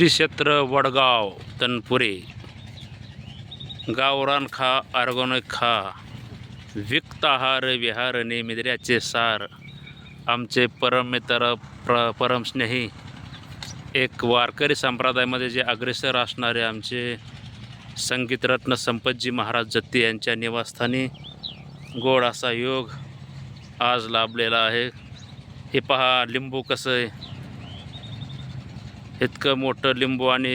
श्री क्षेत्र वडगाव तनपुरे गावरान खा ऑर्गॅनिक खा विकताहार विहार विहार निमिद्र्याचे सार आमचे परमित्र प्र परमस्नेही एक वारकरी संप्रदायामध्ये जे अग्रेसर असणारे आमचे संगीतरत्न संपतजी महाराज जत्ती यांच्या निवासस्थानी गोड असा योग आज लाभलेला आहे. हे पहा लिंबू कसं आहे? इतकं मोठं लिंबू आणि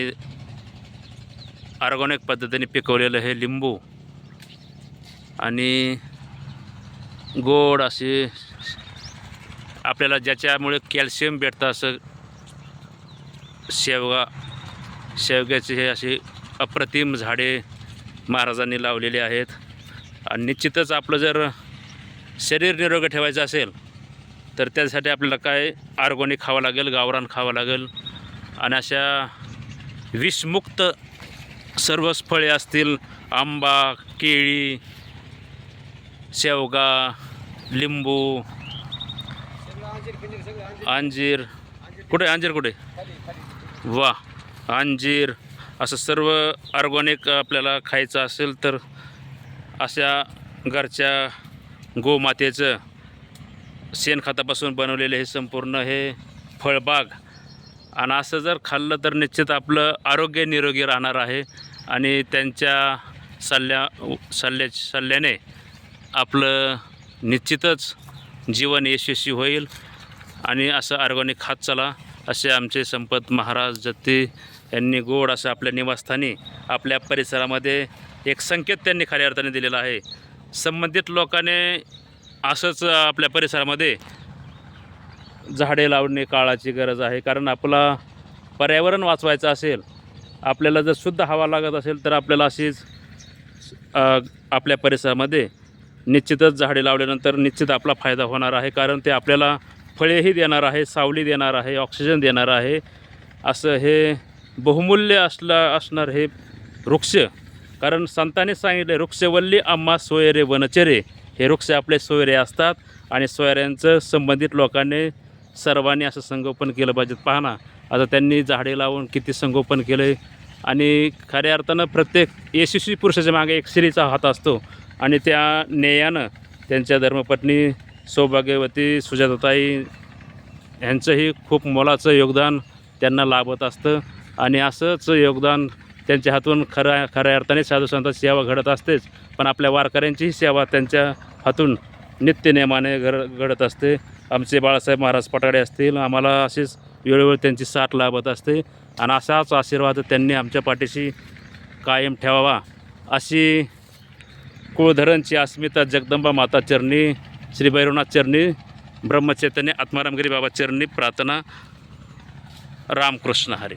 ऑर्गॅनिक पद्धतीने पिकवलेलं हे लिंबू आणि गोड असे आपल्याला ज्याच्यामुळे कॅल्शियम भेटतं असं शेवगा शेवग्याचे हे असे अप्रतिम झाडे महाराजांनी लावलेली आहेत. आणि निश्चितच आपलं जर शरीर निरोगी ठेवायचं असेल तर त्यासाठी आपल्याला काय ऑर्गॅनिक खावं लागेल गावरान खावं लागेल आणि अशा विषमुक्त सर्वच फळे असतील आंबा केळी शेवगा लिंबू अंजीर. कुठे अंजीर कुठे? वा अंजीर. असं सर्व ऑर्गॅनिक आपल्याला खायचं असेल तर अशा घरच्या गोमातेचं शेणखतापासून बनवलेले हे संपूर्ण हे फळबाग आणि असं जर खाल्लं तर निश्चित आपलं आरोग्य निरोगी राहणार आहे आणि त्यांच्या सल्ल्या सल्ल्या सल्ल्याने आपलं निश्चितच जीवन यशस्वी होईल. आणि असं ऑर्गॅनिक खात चला असे आमचे संपत महाराज जत्ती यांनी गोड असं आपल्या निवासस्थानी आपल्या परिसरामध्ये एक संकेत त्यांनी खऱ्या अर्थाने दिलेला आहे. संबंधित लोकांनी असंच आपल्या परिसरामध्ये झाडे लावणे काळाची गरज आहे. कारण आपला पर्यावरण वाचवायचं असेल आपल्याला जर शुद्ध हवा लागत असेल तर आपल्याला अशीच आपल्या परिसरामध्ये निश्चितच झाडे लावल्यानंतर निश्चित आपला फायदा होणार आहे. कारण ते आपल्याला फळेही देणार आहे सावली देणार आहे ऑक्सिजन देणार आहे. असं हे बहुमूल्य असलं असणार हे वृक्ष कारण संतांनी सांगितले वृक्षवल्ली आम्हा सोयरे वनचरे. हे वृक्ष आपले सोयरे असतात आणि सोयऱ्यांचं संबंधित लोकांनी सर्वांनी असं संगोपन केलं पाहिजे पहा ना आता त्यांनी झाडे लावून किती संगोपन केलं आहे आणि खऱ्या अर्थानं प्रत्येक यशस्वी पुरुषाच्या मागे एक स्त्रीचा हात असतो. आणि त्या नेयानं त्यांच्या धर्मपत्नी सौभाग्यवती सुजाताताई यांचंही खूप मोलाचं योगदान त्यांना लाभत असतं. आणि असंच योगदान त्यांच्या हातून खऱ्या खऱ्या अर्थाने साधू संतांची सेवा घडत असतेच. पण आपल्या वारकऱ्यांचीही सेवा त्यांच्या हातून नित्यनेमाने घड घडत असते. आमचे बाळासाहेब महाराज पटाडे असतील आम्हाला असेच वेळोवेळी त्यांची साथ लाभत असते. आणि असाच आशीर्वाद त्यांनी आमच्या पाठीशी कायम ठेवावा अशी कुळधरणची अस्मिता जगदंबा माता चरणी श्री भैरवनाथ चरणी ब्रह्मचैतन्य आत्मारामगिरी बाबा चरणी प्रार्थना रामकृष्ण हरी.